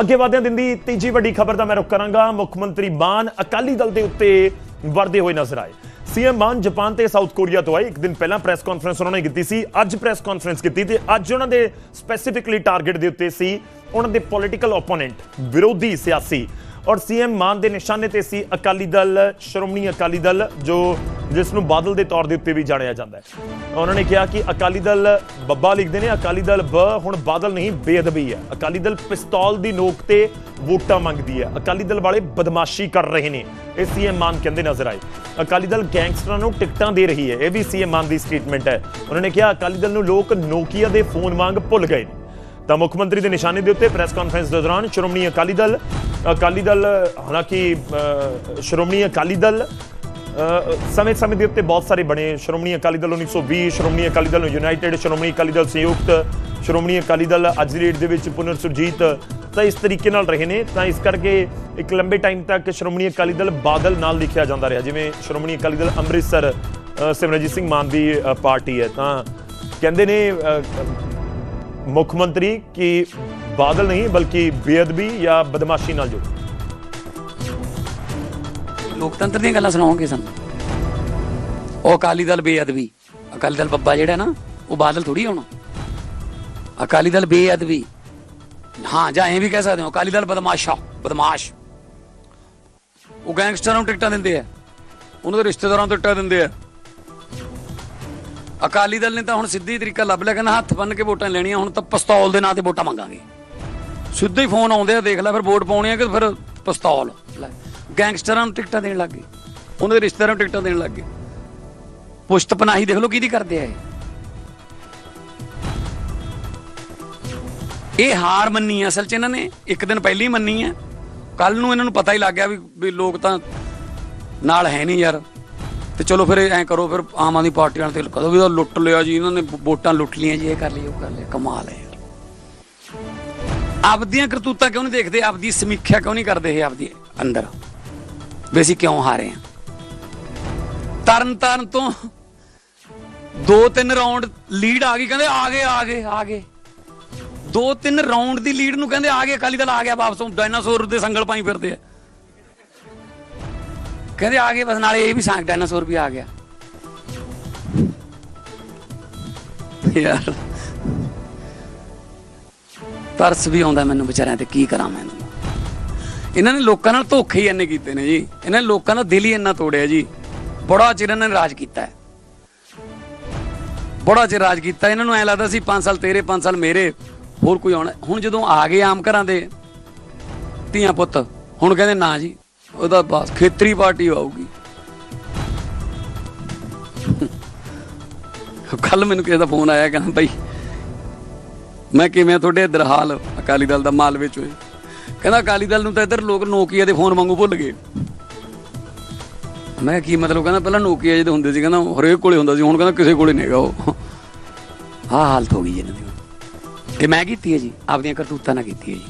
ਅੱਗੇ ਵਧਦਿਆਂ ਦਿਨ ਦੀ ਤੀਜੀ ਵੱਡੀ ਖਬਰ ਦਾ ਮੈਂ ਰੁਕ ਕਰਾਂਗਾ। ਮੁੱਖ ਮੰਤਰੀ ਮਾਨ ਅਕਾਲੀ ਦਲ ਦੇ ਉੱਤੇ ਵਰਦੇ ਹੋਏ ਨਜ਼ਰ ਆਏ। ਸੀਐਮ ਮਾਨ ਜਾਪਾਨ ਤੇ ਸਾਊਥ ਕੋਰੀਆ ਤੋਂ ਆਏ। ਇੱਕ ਦਿਨ ਪਹਿਲਾਂ ਪ੍ਰੈਸ ਕਾਨਫਰੰਸ ਉਹਨਾਂ ਨੇ ਕੀਤੀ ਸੀ। ਅੱਜ ਪ੍ਰੈਸ ਕਾਨਫਰੰਸ ਕੀਤੀ ਤੇ ਅੱਜ ਉਹਨਾਂ ਦੇ ਸਪੈਸੀਫਿਕਲੀ ਟਾਰਗੇਟ ਦੇ ਉੱਤੇ ਸੀ ਉਹਨਾਂ ਦੇ ਪੋਲਿਟੀਕਲ ਓਪੋਨੈਂਟ ਵਿਰੋਧੀ ਸਿਆਸੀ। ਔਰ ਸੀਐਮ ਮਾਨ ਦੇ ਨਿਸ਼ਾਨੇ ਤੇ ਸੀ ਅਕਾਲੀ ਦਲ, ਸ਼੍ਰੋਮਣੀ ਅਕਾਲੀ ਦਲ, ਜੋ ਜਿਸ ਨੂੰ ਬਾਦਲ ਦੇ ਤੌਰ ਦੇ ਉੱਤੇ ਵੀ ਜਾਣਿਆ ਜਾਂਦਾ ਹੈ। ਉਹਨਾਂ ਨੇ ਕਿਹਾ ਕਿ ਅਕਾਲੀ ਦਲ ਬੱਬਾ ਲਿਖਦੇ ਨੇ, ਅਕਾਲੀ ਦਲ ਬ, ਹੁਣ ਬਾਦਲ ਨਹੀਂ, ਬੇਅਦਬੀ ਹੈ। ਅਕਾਲੀ ਦਲ ਪਿਸਤੌਲ ਦੀ ਨੋਕ ਤੇ ਵੋਟਾਂ ਮੰਗਦੀ ਹੈ। ਅਕਾਲੀ ਦਲ ਵਾਲੇ ਬਦਮਾਸ਼ੀ ਕਰ ਰਹੇ ਨੇ, ਇਹ ਸੀਐਮ ਮਾਨ ਕਹਿੰਦੇ ਨਜ਼ਰ ਆਏ। ਅਕਾਲੀ ਦਲ ਗੈਂਗਸਟਰਾਂ ਨੂੰ ਟਿਕਟਾਂ ਦੇ ਰਹੀ ਹੈ, ਇਹ ਵੀ ਸੀਐਮ ਮਾਨ ਦੀ ਸਟੇਟਮੈਂਟ ਹੈ। ਉਹਨਾਂ ਨੇ ਕਿਹਾ, ਅਕਾਲੀ ਦਲ ਨੂੰ ਲੋਕ ਨੋਕੀਆ ਦੇ ਫੋਨ ਵਾਂਗ ਭੁੱਲ ਗਏ ਨੇ। ਤਾਂ ਮੁੱਖ ਮੰਤਰੀ ਦੇ ਨਿਸ਼ਾਨੇ ਦੇ ਉੱਤੇ ਪ੍ਰੈਸ ਕਾਨਫਰੰਸ ਦੇ ਦੌਰਾਨ ਸ਼੍ਰੋਮਣੀ ਅਕਾਲੀ ਦਲ ਅਕਾਲੀ ਦਲ, ਹਾਲਾਂਕਿ ਸ਼੍ਰੋਮਣੀ ਅਕਾਲੀ ਦਲ ਸਮੇਂ-ਸਮੇਂ ਦੇ ਉੱਤੇ ਬਹੁਤ ਸਾਰੇ ਬਣੇ। ਸ਼੍ਰੋਮਣੀ ਅਕਾਲੀ ਦਲ 1920 ਸ਼੍ਰੋਮਣੀ ਅਕਾਲੀ ਦਲ ਯੂਨਾਈਟਿਡ ਸ਼੍ਰੋਮਣੀ ਅਕਾਲੀ ਦਲ ਸੰਯੁਕਤ ਸ਼੍ਰੋਮਣੀ ਅਕਾਲੀ ਦਲ ਅੱਜ ਦੀ ਡੇਟ ਦੇ ਵਿੱਚ ਪੁਨਰ ਸੁਰਜੀਤ ਤਾਂ ਇਸ ਤਰੀਕੇ ਨਾਲ ਰਹੇ ਨੇ। ਤਾਂ ਇਸ ਕਰਕੇ ਇੱਕ ਲੰਬੇ ਟਾਈਮ ਤੱਕ ਸ਼੍ਰੋਮਣੀ ਅਕਾਲੀ ਦਲ ਬਾਦਲ ਨਾਲ ਲਿਖਿਆ ਜਾਂਦਾ ਰਿਹਾ। ਜਿਵੇਂ ਸ਼੍ਰੋਮਣੀ ਅਕਾਲੀ ਦਲ ਅੰਮ੍ਰਿਤਸਰ ਅ, ਸਿਮਰਨਜੀਤ ਸਿੰਘ ਮਾਨ ਦੀ ਪਾਰਟੀ ਹੈ। ਤਾਂ ਕਹਿੰਦੇ ਨੇ ਮੁੱਖ ਮੰਤਰੀ ਕਿ ਬਾਦਲ ਨਹੀਂ ਬਲਕਿ ਬੇਅਦਬੀ ਜਾਂ ਬਦਮਾਸ਼ੀ ਨਾਲ ਜੁੜੇ। ਲੋਕਤੰਤਰ ਦੀਆਂ ਗੱਲਾਂ ਸੁਣਾਓਗੇ ਸਾਨੂੰ? ਉਹ ਅਕਾਲੀ ਦਲ ਬੇਅਦਬੀ, ਅਕਾਲੀ ਦਲ ਬੱਬਾ ਜਿਹੜਾ ਨਾ, ਉਹ ਬਾਦਲ ਥੋੜੀ ਹੋਣਾ। ਅਕਾਲੀ ਦਲ ਬੇਅਦਬੀ। ਹਾਂ, ਜਾਂ ਐਂ ਵੀ ਕਹਿ ਸਕਦੇ ਹੋ, ਅਕਾਲੀ ਦਲ ਬਦਮਾਸ਼ਾ, ਬਦਮਾਸ਼। ਉਹ ਗੈਂਗਸਟਰਾਂ ਨੂੰ ਟਿਕਟਾਂ ਦਿੰਦੇ ਆ। ਉਹਨਾਂ ਦੇ ਰਿਸ਼ਤੇਦਾਰਾਂ ਨੂੰ ਟਿਕਟਾਂ ਦਿੰਦੇ ਆ। ਅਕਾਲੀ ਦਲ ਨੇ ਤਾਂ ਹੁਣ ਸਿੱਧੀ ਤਰੀਕਾ ਲੱਭ ਲਿਆ, ਕਹਿੰਦਾ ਹੱਥ ਬੰਨ ਕੇ ਵੋਟਾਂ ਲੈਣੀਆਂ, ਹੁਣ ਤਾਂ ਪਿਸਤੌਲ ਦੇ ਨਾਂ ਤੇ ਵੋਟਾਂ ਮੰਗਾਂਗੇ। ਸਿੱਧੇ ਹੀ ਫੋਨ ਆਉਂਦੇ ਆ, ਦੇਖ ਲੈ ਫਿਰ ਵੋਟ ਪਾਉਣੀ ਆ ਕਿ ਫਿਰ ਪਿਸਤੌਲ। ਲੈ। ਗੈਂਗਸਟਰਾਂ ਨੂੰ ਟਿਕਟਾਂ ਦੇਣ ਲੱਗ ਗਏ। ਉਹਨਾਂ ਦੇ ਰਿਸ਼ਤੇਦਾਰਾਂ ਨੂੰ ਟਿਕਟਾਂ ਦੇਣ ਲੱਗ ਗਏ। ਪੁਸ਼ਤ ਪਨਾਹੀ ਦੇਖ ਲਓ ਕਿਹਦੀ ਕਰਦੇ ਆ ਇਹ। ਹਾਰ ਮੰਨੀ ਆ ਅਸਲ 'ਚ ਇਹਨਾਂ ਨੇ, ਇੱਕ ਦਿਨ ਪਹਿਲਾਂ ਹੀ ਮੰਨੀ ਆ। ਕੱਲ ਨੂੰ ਇਹਨਾਂ ਨੂੰ ਪਤਾ ਹੀ ਲੱਗ ਗਿਆ ਵੀ ਵੀ ਲੋਕ ਤਾਂ ਨਾਲ ਹੈ ਨਹੀਂ ਯਾਰ। ਤੇ ਚਲੋ ਫਿਰ ਐਂ ਕਰੋ, ਫਿਰ ਆਮ ਆਦਮੀ ਪਾਰਟੀ ਨਾਲ ਤੇ ਕਦੋਂ ਵੀ ਲੁੱਟ ਲਿਆ ਜੀ, ਇਹਨਾਂ ਨੇ ਵੋਟਾਂ ਲੁੱਟ ਲੀਆਂ ਜੀ, ਇਹ ਕਰ ਲਈ, ਉਹ ਕਰ ਲਿਆ ਕਮਾਲ ਹੈ ਆਪਦੀਆਂ ਕਰਤੂਤਾਂ ਕਿਉਂ ਨਹੀਂ ਦੇਖਦੇ, ਆਪਦੀ ਸਮੀਖਿਆ ਕਿਉਂ ਨਹੀਂ ਕਰਦੇ ਇਹ ਆਪਦੀ ਅੰਦਰ? ਵੀ ਅਸੀਂ ਕਿਉਂ ਹਾਰੇ ਹਾਂ? ਤਰਨ ਤਰਨ ਤੋਂ ਦੋ ਤਿੰਨ ਰਾਉਂਡ ਲੀਡ ਆ ਗਈ, ਕਹਿੰਦੇ ਆ ਗਏ ਆ ਗਏ ਆ ਗਏ। ਦੋ ਤਿੰਨ ਰਾਉਂਡ ਦੀ ਲੀਡ ਨੂੰ ਕਹਿੰਦੇ ਆ ਗਏ, ਅਕਾਲੀ ਦਲ ਆ ਗਿਆ ਵਾਪਸ ਡਾਇਨਾਸੌਰ ਦੇ ਸੰਗਲ ਪਾਈ ਫਿਰਦੇ ਆ। ਕਹਿੰਦੇ ਆ ਗਏ, ਬਸ ਨਾਲੇ ਇਹ ਵੀ ਸੰਗ ਡਾਇਨਾਸੌਰ ਵੀ ਆ ਗਿਆ। ਯਾਰ, ਤਰਸ ਵੀ ਆਉਂਦਾ ਮੈਨੂੰ ਵਿਚਾਰਿਆਂ ਤੇ, ਕੀ ਕਰਾਂ ਮੈਂ ਇਹਨਾਂ ਨੇ ਲੋਕਾਂ ਨਾਲ ਧੋਖੇ ਹੀ ਇੰਨੇ ਕੀਤੇ ਨੇ ਜੀ। ਇਹਨਾਂ ਨੇ ਲੋਕਾਂ ਦਾ ਦਿਲ ਹੀ ਇੰਨਾ ਤੋੜਿਆ ਜੀ। ਬੜਾ ਚਿਰ ਇਹਨਾਂ ਨੇ ਰਾਜ ਕੀਤਾ ਹੈ। ਬੜਾ ਚਿਰ ਰਾਜ ਕੀਤਾ। ਇਹਨਾਂ ਨੂੰ ਐ ਲੱਗਦਾ ਸੀ 5 ਸਾਲ ਤੇਰੇ 5 ਸਾਲ ਮੇਰੇ। ਹੋਰ ਕੋਈ ਆਉਣਾ ਹੁਣ ਜਦੋਂ ਆ ਗਏ ਆਮ ਘਰਾਂ ਦੇ ਧੀਆਂ ਪੁੱਤ, ਹੁਣ ਕਹਿੰਦੇ ਨਾ ਜੀ, ਉਹਦਾ ਬਸ ਖੇਤਰੀ ਪਾਰਟੀ ਆਊਗੀ। ਕੱਲ ਮੈਨੂੰ ਕਿਸੇ ਦਾ ਫੋਨ ਆਇਆ, ਕਹਿੰਦਾ ਭਾਈ ਮੈਂ ਕਿਵੇਂ ਤੁਹਾਡੇ ਇੱਧਰ ਹਾਲ? ਅਕਾਲੀ ਦਲ ਦਾ ਮਾਲ ਵਿੱਚ ਹੋਏ ਕਹਿੰਦਾ ਅਕਾਲੀ ਦਲ ਨੂੰ ਤਾਂ ਇੱਧਰ ਲੋਕ ਨੋਕੀਆ ਦੇ ਫੋਨ ਵਾਂਗੂ ਭੁੱਲ ਗਏ। ਮੈਂ ਕੀ ਮਤਲਬ, ਕਹਿੰਦਾ ਪਹਿਲਾਂ ਨੋਕੀਆ ਜਿਹਦੇ ਹੁੰਦੇ ਸੀ, ਕਹਿੰਦਾ ਹਰੇਕ ਕੋਲੇ ਹੁੰਦਾ ਸੀ, ਹੁਣ ਕਹਿੰਦਾ ਕਿਸੇ ਕੋਲੇ ਨਹੀਂਗਾ ਉਹ। ਆਹ ਹਾਲਤ ਹੋ ਗਈ ਜੀ ਇਹਨਾਂ ਦੀ ਕਿ ਮੈਂ ਕੀਤੀ ਹੈ ਜੀ, ਆਪਦੀਆਂ ਕਰਤੂਤਾਂ ਨਾਲ ਕੀਤੀ ਹੈ ਜੀ।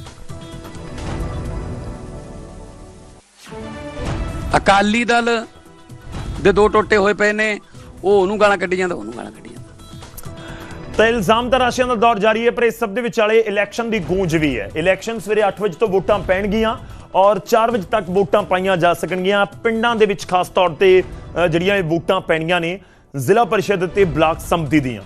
ਅਕਾਲੀ ਦਲ ਦੇ ਦੋ ਟੋਟੇ ਹੋਏ ਪਏ ਨੇ, ਉਹ ਉਹਨੂੰ ਗਾਲਾਂ ਕੱਢੀ ਜਾਂਦਾ, ਉਹਨੂੰ ਗਾਲਾਂ ਕੱਢੀ ਤਾਂ ਇਲਜ਼ਾਮ ਤਾਂ ਰਾਸ਼ੀਆਂ ਦਾ ਦੌਰ ਜਾਰੀ ਹੈ, ਪਰ ਇਸ ਸਭ ਦੇ ਵਿਚਾਲੇ ਇਲੈਕਸ਼ਨ ਦੀ ਗੂੰਜ ਵੀ ਹੈ। ਇਲੈਕਸ਼ਨ ਸਵੇਰੇ 8 ਵਜੇ ਤੋਂ ਵੋਟਾਂ ਪੈਣਗੀਆਂ ਔਰ 4 ਵਜੇ ਤੱਕ ਵੋਟਾਂ ਪਾਈਆਂ ਜਾ ਸਕਣਗੀਆਂ। ਪਿੰਡਾਂ ਦੇ ਵਿੱਚ ਖਾਸ ਤੌਰ ਤੇ ਜਿਹੜੀਆਂ ਇਹ ਵੋਟਾਂ ਪੈਣੀਆਂ ਨੇ, ਜ਼ਿਲ੍ਹਾ ਪਰਿਸ਼ਦ ਤੇ ਬਲਾਕ ਸੰਮਤੀ ਦੀਆਂ।